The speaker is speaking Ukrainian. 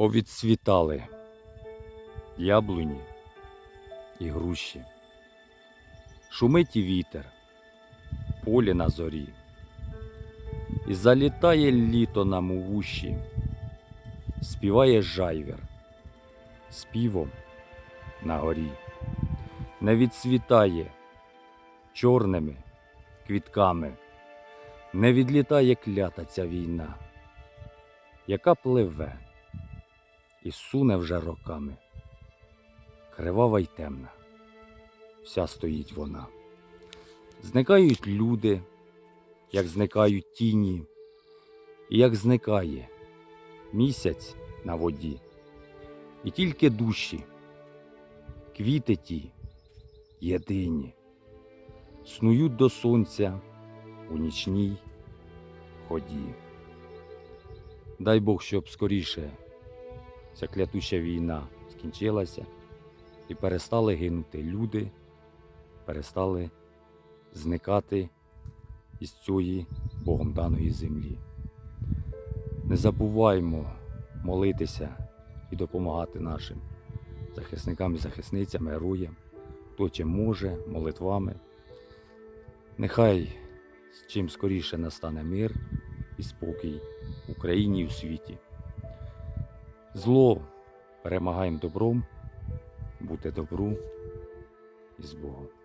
Повідцвітали яблуні і груші. Шумить вітер, полі на зорі. І залітає літо нам у вуші, співає жайвір співом на горі, не відцвітає чорними квітками, не відлітає клята ця війна, яка пливе і суне вже роками. Кривава й темна, вся стоїть вона. Зникають люди, як зникають тіні, і як зникає місяць на воді, і тільки душі, квіти ті єдині, снують до сонця у нічній ході. Дай Бог, щоб скоріше ця клятуща війна скінчилася і перестали гинути люди, перестали зникати із цієї Богом даної землі. Не забуваймо молитися і допомагати нашим захисникам і захисницям, героям, хто чим може, молитвами. Нехай чим скоріше настане мир і спокій в Україні і у світі. Зло перемагаємо добром, бути добру і з Богом.